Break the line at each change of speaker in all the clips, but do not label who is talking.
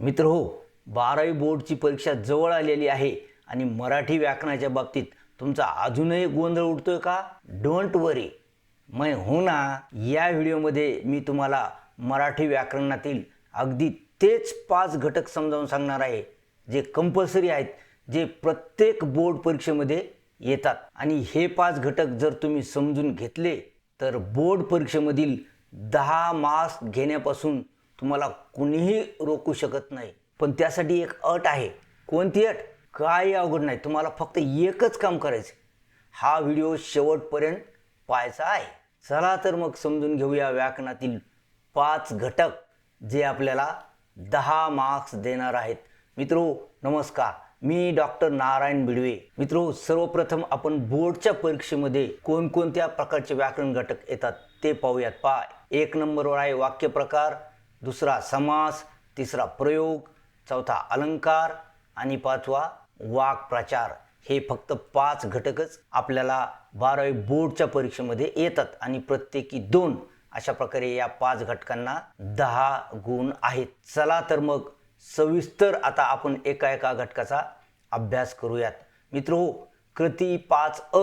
मित्र हो बारावी बोर्डची परीक्षा जवळ आलेली आहे आणि मराठी व्याकरणाच्या बाबतीत तुमचा अजूनही गोंधळ उडतोय का? डोंट वरी मै हो ना या व्हिडिओमध्ये मी तुम्हाला मराठी व्याकरणातील अगदी तेच पाच घटक समजावून सांगणार आहे जे कंपल्सरी आहेत जे प्रत्येक बोर्ड परीक्षेमध्ये येतात. आणि हे पाच घटक जर तुम्ही समजून घेतले तर बोर्ड परीक्षेमधील दहा मार्क्स घेण्यापासून तुम्हाला कुणीही रोखू शकत नाही. पण त्यासाठी एक अट आहे. कोणती अट? काही अवघड नाही. तुम्हाला फक्त एकच काम करायचं हा व्हिडिओ शेवटपर्यंत पाहायचा आहे. चला तर मग समजून घेऊया व्याकरणातील पाच घटक जे आपल्याला दहा मार्क्स देणार आहेत. मित्रो नमस्कार. मी डॉक्टर नारायण बिडवे. मित्रो सर्वप्रथम आपण बोर्डच्या परीक्षेमध्ये कोणकोणत्या प्रकारचे व्याकरण घटक येतात ते पाहूयात. पा एक नंबरवर आहे वाक्यप्रकार दुसरा समास तिसरा प्रयोग चौथा अलंकार आणि पाचवा वाक्प्रचार हे फक्त पाच घटकच आपल्याला बारावी बोर्डच्या परीक्षेमध्ये येतात आणि प्रत्येकी दोन अशा प्रकारे या पाच घटकांना दहा गुण आहेत. चला तर मग सविस्तर आता आपण एका एका घटकाचा अभ्यास करूयात. मित्र हो कृती पाच अ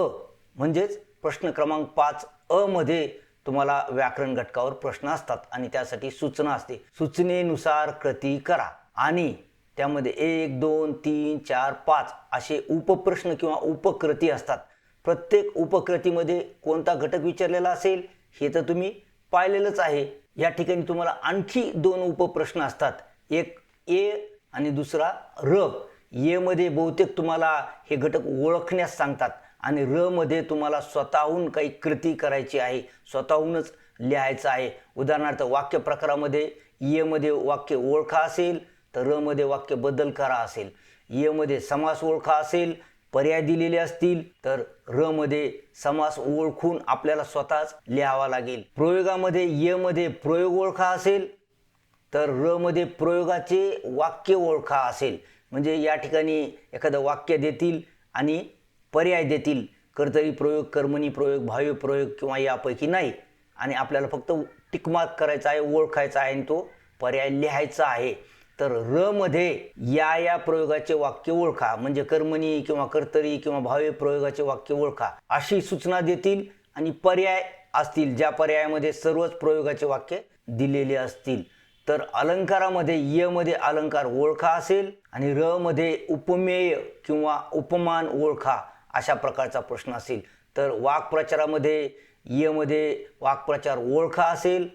म्हणजेच प्रश्न क्रमांक पाच अ मध्ये तुम्हाला व्याकरण घटकावर प्रश्न असतात आणि त्यासाठी सूचना असते. सूचनेनुसार कृती करा आणि त्यामध्ये एक दोन तीन चार पाच असे उपप्रश्न किंवा उपकृती असतात. प्रत्येक उपकृतीमध्ये कोणता घटक विचारलेला असेल हे तर तुम्ही पाहिलेलंच आहे. या ठिकाणी तुम्हाला आणखी दोन उपप्रश्न असतात. एक ए आणि दुसरा र. एमध्ये मध्ये बहुतेक तुम्हाला हे घटक ओळखण्यास सांगतात. आणि र मध्ये तुम्हाला स्वतःहून काही कृती करायची आहे स्वतःहूनच लिहायचं आहे. उदाहरणार्थ वाक्य प्रकारामध्ये ये मध्ये वाक्य ओळखा असेल तर र मध्ये वाक्य बदल करा असेल. येमध्ये समास ओळखा असेल पर्याय दिलेले असतील तर र मध्ये समास ओळखून आपल्याला स्वतःच लिहावा लागेल. प्रयोगामध्ये य मध्ये प्रयोग ओळखा असेल तर र मध्ये प्रयोगाचे वाक्य ओळखा असेल. म्हणजे या ठिकाणी एखादं वाक्य देतील आणि पर्याय देतील. कर्तरी प्रयोग कर्मणी प्रयोग भाव्य प्रयोग किंवा यापैकी नाही. आणि आपल्याला फक्त टिकमार्क करायचा आहे ओळखायचा आहे आणि तो पर्याय लिहायचा आहे. तर र मध्ये या या प्रयोगाचे वाक्य ओळखा. म्हणजे कर्मणी किंवा कर्तरी किंवा भाव्य प्रयोगाचे वाक्य ओळखा. अशी सूचना देतील आणि पर्याय असतील. ज्या पर्यायामध्ये सर्वच प्रयोगाचे वाक्य दिलेले असतील. तर अलंकारामध्ये य मध्ये अलंकार ओळखा असेल आणि र मध्ये उपमेय किंवा उपमान ओळखा. अशा प्रकारचा प्रश्न असेल. तर वाक्प्रचारामध्ये यमध्ये वाक्प्रचार ओळखा असेल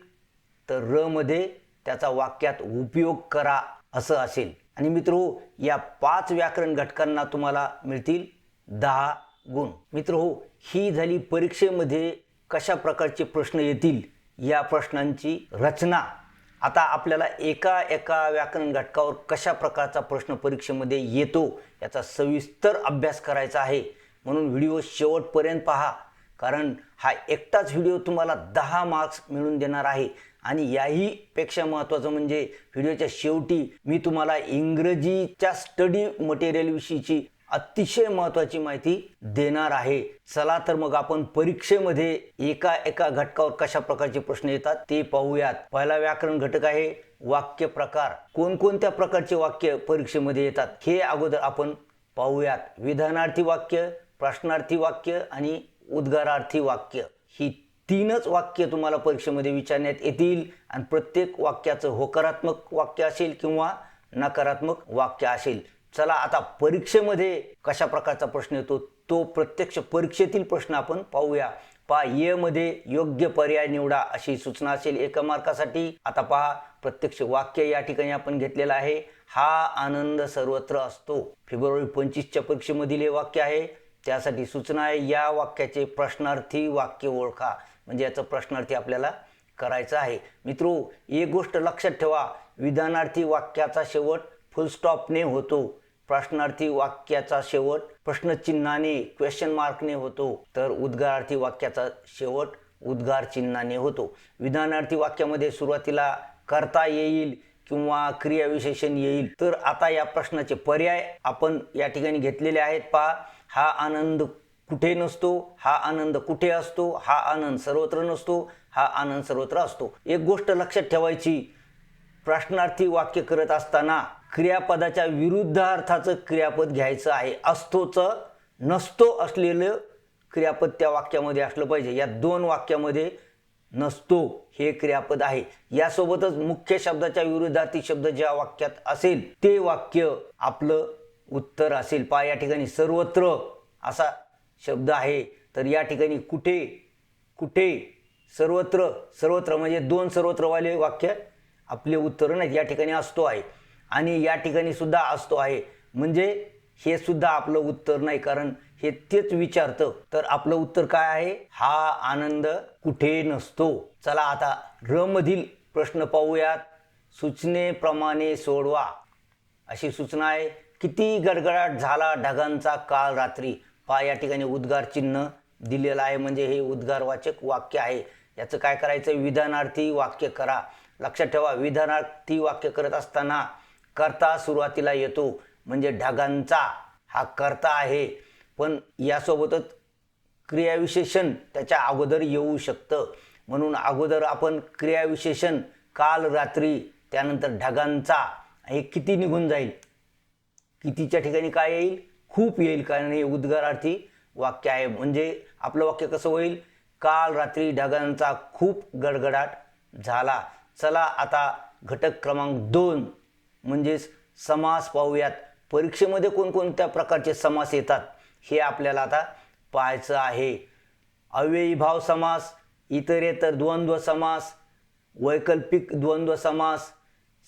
तर र मध्ये त्याचा वाक्यात उपयोग करा असं असेल. आणि मित्रो या पाच व्याकरण घटकांना तुम्हाला मिळतील दहा गुण. मित्र हो ही झाली परीक्षेमध्ये कशा प्रकारचे प्रश्न येतील या प्रश्नांची रचना. आता आपल्याला एका एका व्याकरण घटकावर कशा प्रकारचा प्रश्न परीक्षेमध्ये येतो याचा सविस्तर अभ्यास करायचा आहे. म्हणून व्हिडिओ शेवटपर्यंत पहा. कारण हा एकटाच व्हिडिओ तुम्हाला दहा मार्क्स मिळून देणार आहे. आणि याही पेक्षा महत्त्वाचं म्हणजे व्हिडिओच्या शेवटी मी तुम्हाला इंग्रजीच्या स्टडी मटेरियलविषयीची अतिशय महत्त्वाची माहिती देणार आहे. चला तर मग आपण परीक्षेमध्ये एका एका घटकावर कशा प्रकारचे प्रश्न येतात ते पाहूयात. पहिला व्याकरण घटक आहे वाक्य प्रकार. कोणकोणत्या प्रकारचे वाक्य परीक्षेमध्ये येतात हे अगोदर आपण पाहूयात. विधानार्थी वाक्य प्रश्नार्थी वाक्य आणि उद्गारार्थी वाक्य ही तीनच वाक्य तुम्हाला परीक्षेमध्ये विचारण्यात येतील आणि प्रत्येक वाक्याचं होकारात्मक वाक्य असेल किंवा नकारात्मक वाक्य असेल. चला आता परीक्षेमध्ये कशा प्रकारचा प्रश्न येतो तो प्रत्यक्ष परीक्षेतील प्रश्न आपण पाहूया. पहा ये मध्ये योग्य पर्याय निवडा अशी सूचना असेल एका मार्कासाठी. आता पहा प्रत्यक्ष वाक्य या ठिकाणी आपण घेतलेलं आहे. हा आनंद सर्वत्र असतो. फेब्रुवारी पंचवीसच्या परीक्षेमधील हे वाक्य आहे. त्यासाठी सूचना आहे या वाक्याचे प्रश्नार्थी वाक्य ओळखा. म्हणजे याचं प्रश्नार्थी आपल्याला करायचं आहे. मित्रो एक गोष्ट लक्षात ठेवा विधानार्थी वाक्याचा शेवट फुलस्टॉपने होतो. प्रश्नार्थी वाक्याचा शेवट प्रश्नचिन्हाने क्वेश्चन मार्कने होतो. तर उद्गारार्थी वाक्याचा शेवट उद्गार चिन्हाने होतो. विधानार्थी वाक्यामध्ये सुरुवातीला करता येईल किंवा क्रियाविशेषण येईल. तर आता या प्रश्नाचे पर्याय आपण या ठिकाणी घेतलेले आहेत पहा. हा आनंद कुठे नसतो हा आनंद कुठे असतो हा आनंद सर्वत्र नसतो हा आनंद सर्वत्र असतो. एक गोष्ट लक्षात ठेवायची प्रश्नार्थी वाक्य करत असताना क्रियापदाच्या विरुद्ध अर्थाचं क्रियापद घ्यायचं आहे. असतोचं नसतो असलेलं क्रियापद त्या वाक्यामध्ये असलं पाहिजे. या दोन वाक्यामध्ये नसतो हे क्रियापद आहे. यासोबतच मुख्य शब्दाच्या विरुद्धार्थी शब्द ज्या वाक्यात असेल ते वाक्य आपलं उत्तर असेल. पा या ठिकाणी सर्वत्र असा शब्द आहे. तर या ठिकाणी कुठे कुठे सर्वत्र सर्वत्र म्हणजे दोन सर्वत्रवाले वाक्य आपले उत्तर नाहीत. या ठिकाणी असतो आहे. आणि या ठिकाणी सुद्धा असतो आहे. म्हणजे हे सुद्धा आपलं उत्तर नाही. कारण हे तेच विचारतं. तर आपलं उत्तर काय आहे? हा आनंद कुठे नसतो. चला आता र मधील प्रश्न पाहूयात. सूचनेप्रमाणे सोडवा. अशी सूचना आहे. किती गडगडाट झाला ढगांचा काल रात्री? पा या ठिकाणी उद्गार चिन्ह दिलेलं आहे. म्हणजे हे उद्गारवाचक वाक्य आहे. याचं काय करायचं? विधानार्थी वाक्य करा. लक्षात ठेवा विधानार्थी वाक्य करत असताना करता सुरुवातीला येतो. म्हणजे ढगांचा हा करता आहे. पण यासोबतच क्रियाविशेषण त्याच्या अगोदर येऊ शकतं. म्हणून अगोदर आपण क्रियाविशेषण काल रात्री त्यानंतर ढगांचा हे किती निघून जाईल? कितीच्या ठिकाणी काय येईल? खूप येईल. कारण हे उद्गारार्थी वाक्य आहे. म्हणजे आपलं वाक्य कसं होईल? काल रात्री ढगांचा खूप गडगडाट झाला. चला आता घटक क्रमांक दोन म्हणजेच समास पाहूयात. परीक्षेमध्ये कोणकोणत्या प्रकारचे समास येतात? हे आपल्याला आता पाहायचं आहे. अव्ययीभाव समास इतरेतर द्वंद्व समास वैकल्पिक द्वंद्व समास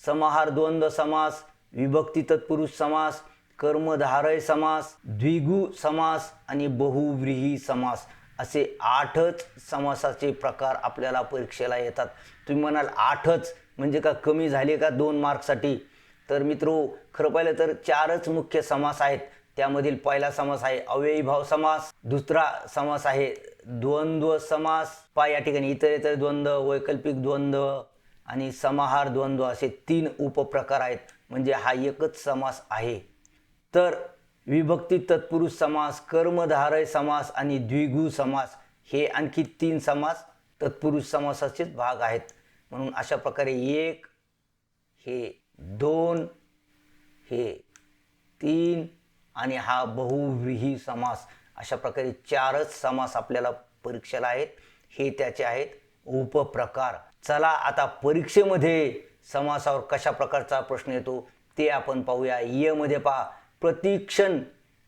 समाहार द्वंद्व समास विभक्ती तत्पुरुष समास कर्मधारय समास द्विगु समास आणि बहुव्रीही समास असे आठच समासाचे प्रकार आपल्याला परीक्षेला येतात. तुम्ही म्हणाल आठच म्हणजे का कमी झाले का दोन मार्कसाठी? तर मित्रो खरं पाहिलं तर चारच मुख्य समास आहेत. त्यामधील पहिला समास आहे अव्ययीभाव समास दुसरा समास आहे द्वंद्व समास. पा या ठिकाणी इतर इतर द्वंद्व वैकल्पिक द्वंद्व आणि समाहार द्वंद्व असे तीन उपप्रकार आहेत. म्हणजे हा एकच समास आहे. तर विभक्ती तत्पुरुष समास कर्मधारय समास आणि द्विगु समास हे आणखी तीन समास तत्पुरुष समासाचेच भाग आहेत. म्हणून अशा प्रकारे एक हे दोन हे तीन आणि हा बहुव्रीही समास अशा प्रकारे चारच समास आपल्याला परीक्षेला आहेत. हे त्याचे आहेत. उपप्रकार. चला आता परीक्षेमध्ये समासावर कशा प्रकारचा प्रश्न येतो ते आपण पाहूया. येमध्ये पहा. प्रतिक्षण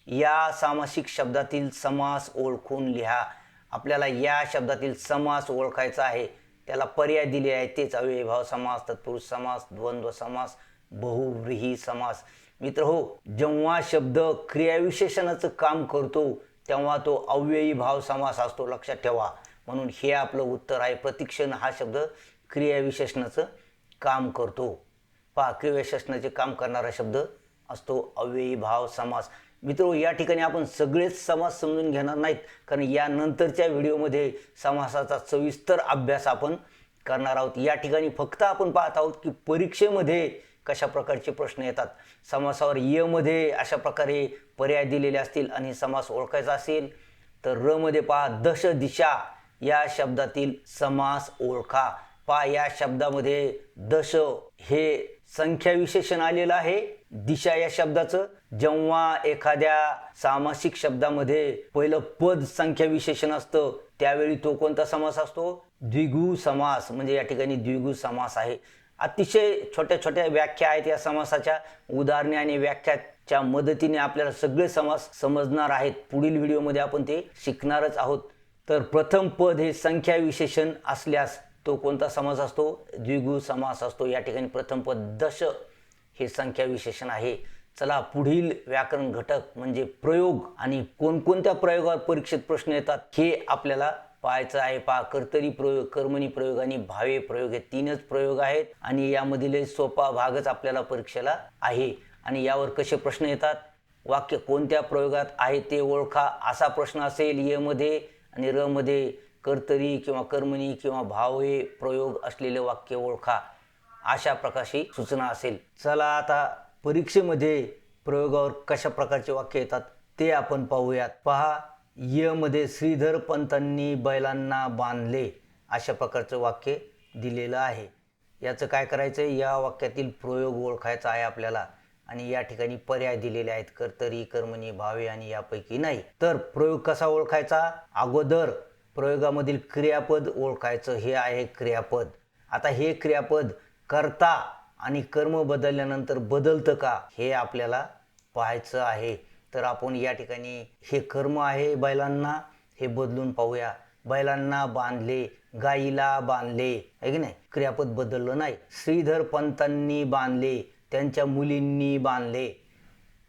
या सामासिक शब्दातील समास ओळखून लिहा. आपल्याला या शब्दातील समास ओळखायचा आहे. त्याला पर्याय दिले आहे तेच अव्ययभाव समास तत्पुरुष समास द्वंद्व समास बहुव्रीही समास. मित्र हो जेव्हा शब्द क्रियाविशेषणाचं काम करतो तेव्हा तो अव्ययी भाव समास असतो. लक्षात ठेवा. म्हणून हे आपलं उत्तर आहे. प्रतिक्षण हा शब्द क्रियाविशेषणाचं काम करतो. पहा क्रियाविशेषणाचे काम करणारा शब्द असतो अव्ययी भाव समास. मित्र या ठिकाणी आपण सगळेच समास समजून घेणार नाहीत. कारण यानंतरच्या व्हिडिओमध्ये समासाचा सविस्तर अभ्यास आपण करणार आहोत. या ठिकाणी फक्त आपण पाहत आहोत की परीक्षेमध्ये कशा प्रकारचे प्रश्न येतात. समासावर यमध्ये अशा प्रकारे पर्याय दिलेले असतील आणि समास ओळखायचा असेल तर र मध्ये पहा दश दिशा या शब्दातील समास ओळखा. पा या शब्दामध्ये दश हे संख्या विशेषण आलेलं आहे. दिशा या शब्दाचं. जेव्हा एखाद्या सामासिक शब्दामध्ये पहिलं पद संख्या विशेषण असतं त्यावेळी तो कोणता समास असतो? द्विगु समास. म्हणजे या ठिकाणी द्विगु समास आहे. अतिशय छोट्या छोट्या व्याख्या आहेत या समासाच्या. उदाहरणे आणि व्याख्याच्या मदतीने आपल्याला सगळे समास समजणार आहेत. पुढील व्हिडिओमध्ये आपण ते शिकणारच आहोत. तर प्रथम पद हे संख्या विशेषण असल्यास तो कोणता समास असतो? द्विगु समास असतो. या ठिकाणी प्रथम पद दश हे संख्या विशेषण आहे. चला पुढील व्याकरण घटक म्हणजे प्रयोग आणि कोणकोणत्या प्रयोगावर परीक्षेत प्रश्न येतात हे आपल्याला पाहायचं आहे. पहा कर्तरी प्रयोग कर्मणी प्रयोग आणि भावे प्रयोग हे तीनच प्रयोग आहेत आणि यामधील सोपा भागच आपल्याला परीक्षेला आहे. आणि यावर कसे प्रश्न येतात? वाक्य कोणत्या प्रयोगात आहे ते ओळखा. असा प्रश्न असेल य मध्ये आणि र मध्ये. कर्तरी किंवा कर्मणी किंवा भावे प्रयोग असलेले वाक्य ओळखा. अशा प्रकारची सूचना असेल. चला आता परीक्षेमध्ये प्रयोगावर कशा प्रकारचे वाक्य येतात ते आपण पाहूयात. पहा य मध्ये श्रीधर पंतांनी बैलांना बांधले अशा प्रकारचं वाक्य दिलेलं आहे. याचं काय करायचं आहे या वाक्यातील प्रयोग ओळखायचा आहे आपल्याला आणि या ठिकाणी पर्याय दिलेले आहेत. कर्तरी कर्मणी भावे आणि यापैकी नाही. तर प्रयोग कसा ओळखायचा? अगोदर प्रयोगामधील क्रियापद ओळखायचं हे आहे क्रियापद. आता हे क्रियापद करता आणि कर्म बदलल्यानंतर बदलतं का हे आपल्याला पाहायचं आहे. तर आपण या ठिकाणी हे कर्म आहे बैलांना हे बदलून पाहूया. बैलांना बांधले गाईला बांधले आहे की नाही? क्रियापद बदललं नाही. श्रीधर पंतांनी बांधले त्यांच्या मुलींनी बांधले.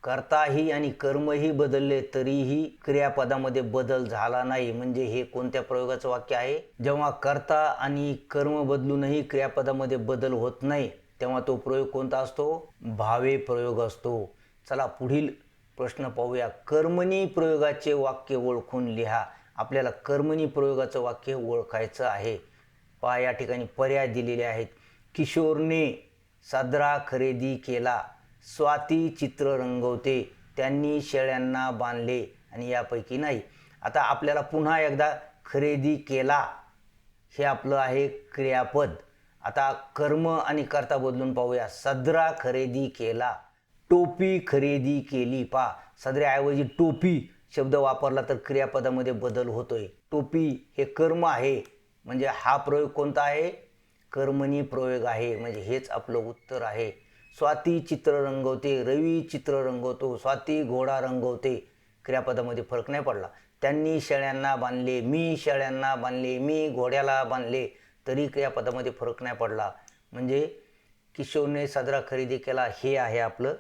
कर्ताही आणि कर्मही बदलले तरीही क्रियापदामध्ये बदल झाला नाही. म्हणजे हे कोणत्या प्रयोगाचं वाक्य आहे? जेव्हा कर्ता आणि कर्म बदलूनही क्रियापदामध्ये बदल होत नाही तेव्हा तो प्रयोग कोणता असतो? भावे प्रयोग असतो. चला पुढील प्रश्न पाहूया. कर्मणी प्रयोगाचे वाक्य ओळखून लिहा. आपल्याला कर्मणी प्रयोगाचं वाक्य ओळखायचं आहे. पहा या ठिकाणी पर्याय दिलेले आहेत. किशोरने सादरा खरेदी केला. स्वाती चित्र रंगवते. त्यांनी शेळ्यांना बांधले आणि यापैकी नाही. आता आपल्याला पुन्हा एकदा खरेदी केला. हे आपलं आहे क्रियापद. आता कर्म आणि कर्ता बदलून पाहूया. सदरा खरेदी केला. टोपी खरेदी केली. पा सदऱ्याऐवजी टोपी शब्द वापरला तर क्रियापदामध्ये बदल होतोय. टोपी हे कर्म आहे. म्हणजे हा प्रयोग कोणता आहे? कर्मणी प्रयोग आहे. म्हणजे हेच आपलं उत्तर आहे. स्वाती चित्र रंगवते रवी चित्र रंगवतो स्वाती घोडा रंगवते. क्रियापदामध्ये फरक नाही पडला. त्यांनी शेळ्यांना बांधले मी शेळ्यांना बांधले मी घोड्याला बांधले तरी क्रियापदामध्ये फरक नाही पडला. म्हणजे किशोरने साजरा खरेदी केला हे आहे आपलं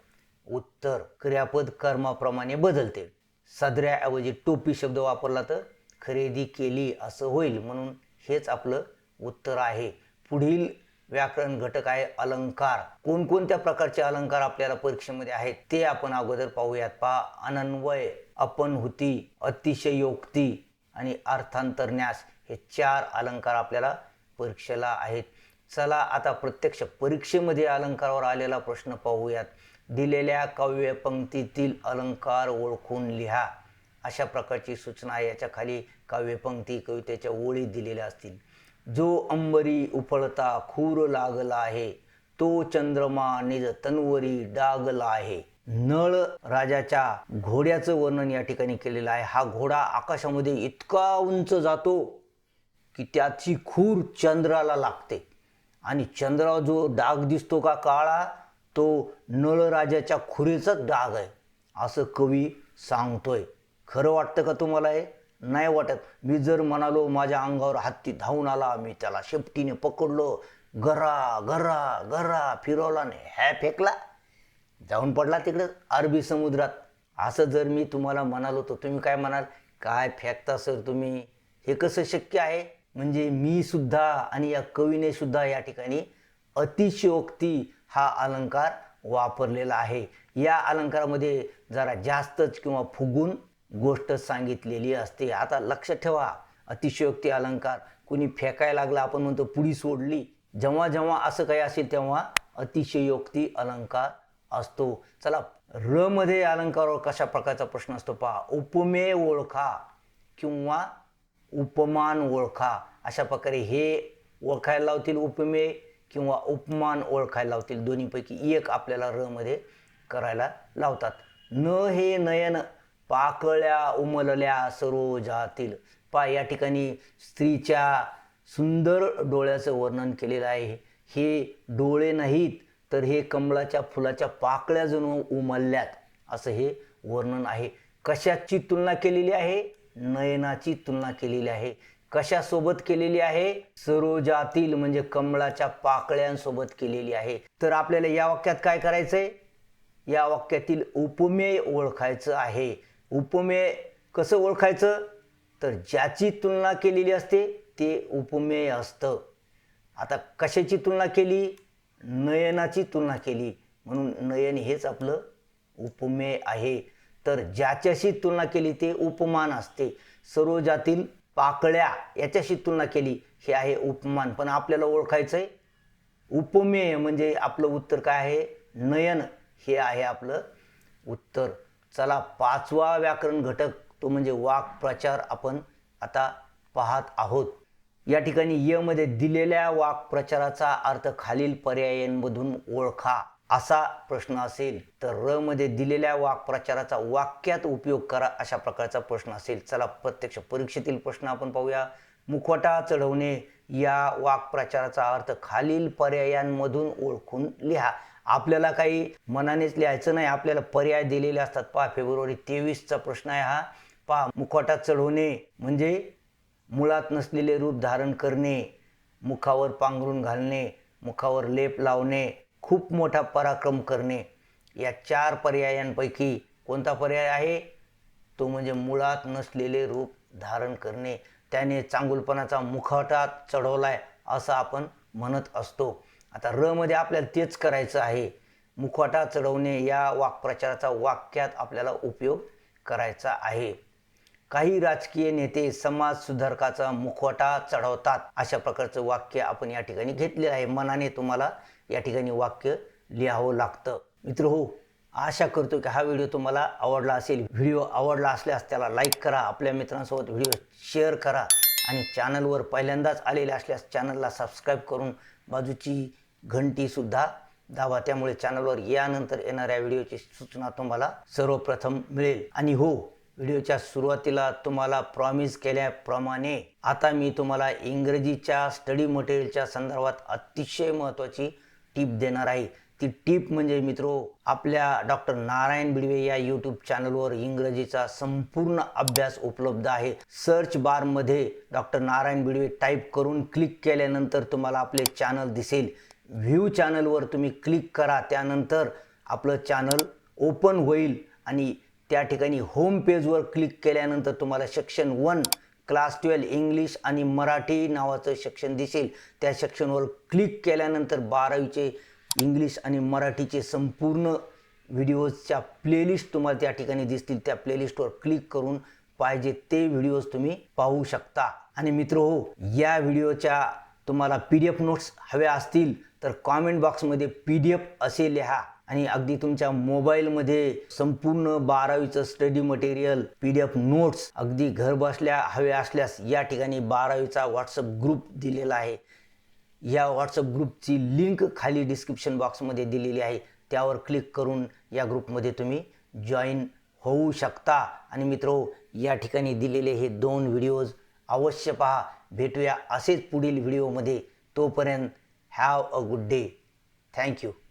उत्तर. क्रियापद कर्माप्रमाणे बदलते. सदऱ्याऐवजी टोपी शब्द वापरला तर खरेदी केली असं होईल म्हणून हेच आपलं उत्तर आहे. पुढील व्याकरण घटक आहे अलंकार. कोणकोणत्या प्रकारचे अलंकार आपल्याला परीक्षेमध्ये आहेत ते आपण अगोदर पाहूयात. पहा अनन्वय अपनहुती अतिशयोक्ती आणि अर्थांतरन्यास हे चार अलंकार आपल्याला परीक्षेला आहेत. चला आता प्रत्यक्ष परीक्षेमध्ये अलंकारावर आलेला प्रश्न पाहूयात. दिलेल्या काव्य पंक्तीतील अलंकार ओळखून लिहा. अशा प्रकारची सूचना आहे. याच्या खाली काव्यपंक्ती कवितेच्या ओळी दिलेल्या असतील. जो अंबरी उफळता खूर लागला आहे तो चंद्रमा निज तनवरी डागला आहे. नळ राजाच्या घोड्याचं वर्णन या ठिकाणी केलेलं आहे. हा घोडा आकाशामध्ये इतका उंच जातो की त्याची खूर चंद्राला लागते. आणि चंद्रावर जो डाग दिसतो का काळा तो नळराजाच्या खुरीचाच डाग आहे. असं कवी सांगतोय. खरं वाटतं का तुम्हाला हे? नाही वाटत. मी जर म्हणालो माझ्या अंगावर हत्ती धावून आला मी त्याला शेपटीने पकडलो. गरा गरा गरा फिरवला नाही ह्या फेकला. जाऊन पडला तिकडे अरबी समुद्रात. असं जर मी तुम्हाला म्हणालो तर तुम्ही काय म्हणाल? काय फेकता सर तुम्ही? हे कसं शक्य आहे? म्हणजे मी सुद्धा आणि या कवीने सुद्धा या ठिकाणी अतिशयोक्ती हा अलंकार वापरलेला आहे. या अलंकारामध्ये जरा जास्तच किंवा फुगून गोष्ट सांगितलेली असते. आता लक्ष ठेवा. अतिशयोक्ती अलंकार. कुणी फेकायला लागला आपण म्हणतो पुढी सोडली. जेव्हा जेव्हा असं काही असेल तेव्हा अतिशयोक्ती अलंकार असतो. चला र मध्ये अलंकारावर कशा प्रकारचा प्रश्न असतो पहा. उपमेय ओळखा किंवा उपमान ओळखा. अशा प्रकारे हे ओळखायला लावतील उपमेय किंवा उपमान ओळखायला लावतील. दोन्हीपैकी एक आपल्याला र मध्ये करायला लावतात. न हे नयन पाकळ्या उमलल्या सरोजातील पा या ठिकाणी स्त्रीच्या सुंदर डोळ्याचं वर्णन केलेलं आहे. हे डोळे नाहीत तर हे कमळाच्या फुलाच्या पाकळ्या जणू उमलल्यात असं हे वर्णन आहे. कशाची तुलना केलेली आहे? नयनाची तुलना केलेली आहे. कशासोबत केलेली आहे? सरोजातील म्हणजे कमळाच्या पाकळ्यांसोबत केलेली आहे. तर आपल्याला या वाक्यात काय करायचंय? या वाक्यातील उपमेय ओळखायचं आहे. उपमेय कसं ओळखायचं? तर ज्याची तुलना केलेली असते ते उपमेय असतं. आता कशाची तुलना केली? नयनाची तुलना केली. म्हणून नयन हेच आपलं उपमेय आहे. तर ज्याच्याशी तुलना केली ते उपमान असते. सरोजातील पाकळ्या याच्याशी तुलना केली हे आहे उपमान. पण आपल्याला ओळखायचं आहे उपमेय म्हणजे आपलं उत्तर काय आहे? नयन हे आहे आपलं उत्तर. चला पाचवा व्याकरण घटक तो म्हणजे वाक्प्रचार आपण आता पाहत आहोत. या ठिकाणी य मध्ये दिलेल्या वाक्प्रचाराचा अर्थ खालील पर्यायांमधून ओळखा असा प्रश्न असेल तर र मध्ये दिलेल्या वाक्प्रचाराचा वाक्यात उपयोग करा अशा प्रकारचा प्रश्न असेल. चला प्रत्यक्ष परीक्षेतील प्रश्न आपण पाहूया. मुखवटा चढवणे या वाक्प्रचाराचा अर्थ खालील पर्यायांमधून ओळखून लिहा. आपल्याला काही मनानेच लिहायचं नाही आपल्याला पर्याय दिलेले असतात. पहा फेब्रुवारी तेवीसचा प्रश्न आहे हा. पहा मुखवटा चढवणे म्हणजे मुळात नसलेले रूप धारण करणे मुखावर पांघरून घालणे मुखावर लेप लावणे खूप मोठा पराक्रम करणे. या चार पर्यायांपैकी कोणता पर्याय आहे? तो म्हणजे मुळात नसलेले रूप धारण करणे. त्याने चांगुलपणाचा मुखवटा चढवलाय असं आपण म्हणत असतो. आता र मध्ये आपल्याला तेच करायचं आहे. मुखवटा चढवणे या वाक्प्रचाराचा वाक्यात आपल्याला उपयोग करायचा आहे. काही राजकीय नेते समाज सुधारकाचा मुखवटा चढवतात अशा प्रकारचं वाक्य आपण या ठिकाणी घेतलेलं आहे. मनाने तुम्हाला या ठिकाणी वाक्य लिहावं लागतं. मित्र हो आशा करतो की हा व्हिडिओ तुम्हाला आवडला असेल. व्हिडिओ आवडला असल्यास त्याला लाईक करा. आपल्या मित्रांसोबत व्हिडिओ शेअर करा. आणि चॅनलवर पहिल्यांदाच आलेले असल्यास चॅनलला सबस्क्राईब करून बाजूची घंटीसुद्धा दाबा. त्यामुळे चॅनलवर यानंतर येणाऱ्या व्हिडिओची सूचना तुम्हाला सर्वप्रथम मिळेल. आणि हो व्हिडिओच्या सुरुवातीला तुम्हाला प्रॉमिस केल्याप्रमाणे आता मी तुम्हाला इंग्रजीच्या स्टडी मटेरियलच्या संदर्भात अतिशय महत्त्वाची टीप देणार आहे. ती टीप म्हणजे मित्रो आपल्या डॉक्टर नारायण बिडवे या यूट्यूब चॅनलवर इंग्रजीचा संपूर्ण अभ्यास उपलब्ध आहे. सर्च बारमध्ये डॉक्टर नारायण बिडवे टाईप करून क्लिक केल्यानंतर तुम्हाला आपले चॅनल दिसेल. व्ह्यू चॅनलवर तुम्ही क्लिक करा त्यानंतर आपलं चॅनल ओपन होईल आणि त्या ठिकाणी होम पेजवर क्लिक केल्यानंतर तुम्हाला section one class twelve English आणि मराठी नावाचं सेक्शन दिसेल. त्या सेक्शनवर क्लिक केल्यानंतर बारावीचे इंग्लिश आणि मराठीचे संपूर्ण व्हिडिओजच्या प्लेलिस्ट तुम्हाला त्या ठिकाणी दिसतील. त्या प्लेलिस्टवर क्लिक करून पाहिजे ते व्हिडिओज तुम्ही पाहू शकता. आणि मित्र हो या व्हिडिओच्या तुम्हाला पी डी एफ नोट्स हव्या असतील तर कॉमेंट बॉक्समध्ये पी डी एफ असे लिहा आणि अगदी तुमच्या मोबाईलमध्ये संपूर्ण बारावीचं study material P D F notes अगदी घरबसल्या हवे हव्या असल्यास या ठिकाणी बारावीचा व्हॉट्सअप ग्रुप दिलेला आहे. या व्हॉट्सअप ग्रुपची लिंक खाली डिस्क्रिप्शन बॉक्समध्ये दिलेली आहे. त्यावर क्लिक करून या ग्रुपमध्ये तुम्ही जॉईन होऊ शकता. आणि मित्रो या ठिकाणी दिलेले हे दोन व्हिडिओज अवश्य पहा. भेटूया असेच पुढील व्हिडिओमध्ये तोपर्यंत have a good day thank you